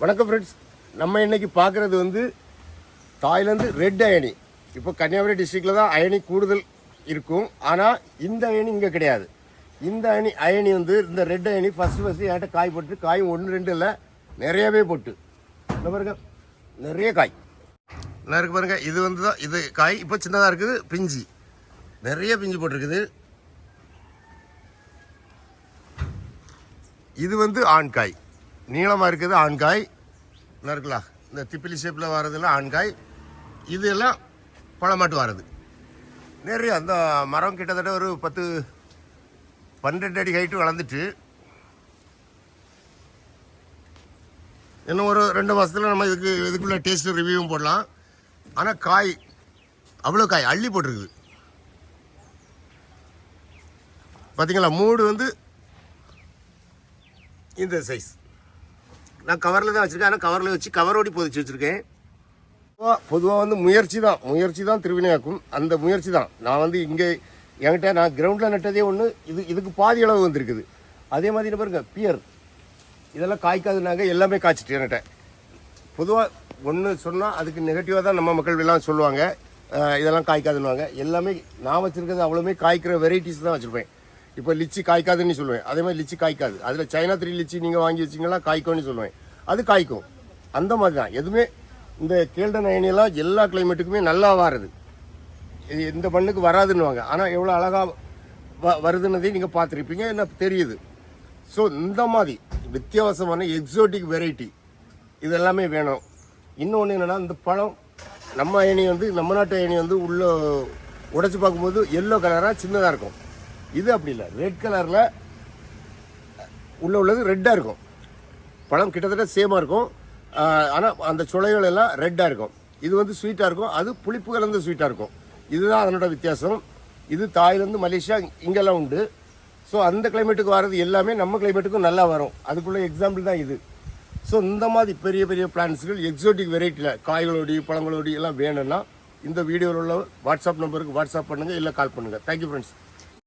வணக்கம் ஃப்ரெண்ட்ஸ் நம்ம இன்றைக்கி பார்க்குறது வந்து தாய்லாந்து ரெட் அயனி. இப்போ கன்னியாகுமரி டிஸ்ட்ரிக்டில் தான் அயனி கூடுதல் இருக்கும். ஆனால் இந்த அயனி இங்கே கிடையாது. இந்த அயனி அயனி வந்து இந்த ரெட் அயனி ஃபஸ்ட்டு ஃபஸ்ட்டு என்கிட்ட காய் போட்டு காய் ஒன்று ரெண்டு இல்லை நிறையவே போட்டு. இந்த பாருங்க நிறைய காய். நல்லா இருக்கு பாருங்க. இது வந்து தான் இது காய் இப்போ சின்னதாக இருக்குது பிஞ்சு. நிறைய பிஞ்சு போட்டிருக்குது. இது வந்து ஆண் காய். நீளமாக இருக்குது ஆண்காய். நல்லா இருக்குல்ல? இந்த திப்பிலி ஷேப்பில் வர்றதுலாம் ஆண்காய். இது எல்லாம் பழமாட்டு வர்றது நிறைய அந்த மரம் கிட்டத்தட்ட ஒரு பத்து பன்னெண்டு அடி ஹைட்டு வளர்ந்துட்டு இன்னும் ஒரு ரெண்டு மாதத்தில் நம்ம இதுக்கு இதுக்குள்ள டேஸ்ட் ரிவ்யூவும் போடலாம். ஆனால் காய் அவ்வளோ காய் அள்ளி போட்டிருக்குது. பார்த்தீங்களா மூடு வந்து இந்த சைஸ் நான் கவரில் தான் வச்சுருக்கேன். ஆனால் கவரில் வச்சு கவரோடி பொதிச்சு வச்சுருக்கேன். பொதுவாக வந்து முயற்சி தான். முயற்சி தான் திருவினையாக்கும். அந்த முயற்சி தான். நான் வந்து இங்கே என்கிட்ட நான் கிரவுண்டில் நட்டதே ஒன்று இது இதுக்கு பாதி அளவு வந்திருக்குது. அதே மாதிரி என்ன பாருங்க பியர் இதெல்லாம் காய்க்காதுனாங்க எல்லாமே காய்ச்சிட்டு என்கிட்ட. பொதுவாக ஒன்று சொன்னால் அதுக்கு நெகட்டிவாக தான் நம்ம மக்கள் எல்லாம் சொல்லுவாங்க. இதெல்லாம் காய்க்காதுன்னுவாங்க. எல்லாமே நான் வச்சுருக்கிறது அவ்வளோமே காய்க்கிற வெரைட்டிஸ் தான் வச்சுருப்பேன். இப்போ லிச்சி காய்க்காதுன்னு சொல்லுவேன். அதே மாதிரி லிச்சி காய்க்காது. அதில் சைனா த்ரீ லிச்சி நீங்கள் வாங்கி வச்சிங்கன்னா காய்க்கும்னு சொல்லுவேன். அது காய்க்கும். அந்த மாதிரி தான் எதுவுமே இந்த கேள்டன் அயனியெல்லாம் எல்லா கிளைமேட்டுக்குமே நல்லா வாருது. இது இந்த மண்ணுக்கு வராதுன்னுவாங்க. ஆனால் எவ்வளோ அழகாக வ வருதுன்னதையும் நீங்கள் பார்த்துருப்பீங்க. என்ன தெரியுது. ஸோ இந்த மாதிரி வித்தியாசமான எக்ஸோட்டிக் வெரைட்டி இது எல்லாமே வேணும். இன்னொன்று என்னென்னா இந்த பழம் நம்ம அயனி வந்து நம்ம நாட்டு அயனி வந்து உள்ளே உடச்சி பார்க்கும்போது எல்லோ கலராக சின்னதாக இருக்கும். இது அப்படி இல்லை. ரெட் கலரில் உள்ள உள்ளது ரெட்டாக இருக்கும். பழம் கிட்டத்தட்ட சேமாக இருக்கும். ஆனால் அந்த சுளைகள் எல்லாம் ரெட்டாக இருக்கும். இது வந்து ஸ்வீட்டாக இருக்கும். அது புளிப்பு கலந்த ஸ்வீட்டாக இருக்கும். இதுதான் அதனோட வித்தியாசம். இது தாய்லேருந்து மலேசியா இங்கெல்லாம் உண்டு. ஸோ அந்த கிளைமேட்டுக்கு வர்றது எல்லாமே நம்ம கிளைமேட்டுக்கும் நல்லா வரும். அதுக்குள்ள எக்ஸாம்பிள் தான் இது. ஸோ இந்த மாதிரி பெரிய பெரிய பிளான்ட்ஸ்கள் எக்ஸோட்டிக் வெரைட்டியில் காய்களோடி பழங்களோடி எல்லாம் வேணும்னா இந்த வீடியோவில் உள்ள வாட்ஸ்அப் நம்பருக்கு வாட்ஸ்அப் பண்ணுங்கள் இல்லை கால் பண்ணுங்கள் தேங்க்யூ ஃப்ரெண்ட்ஸ்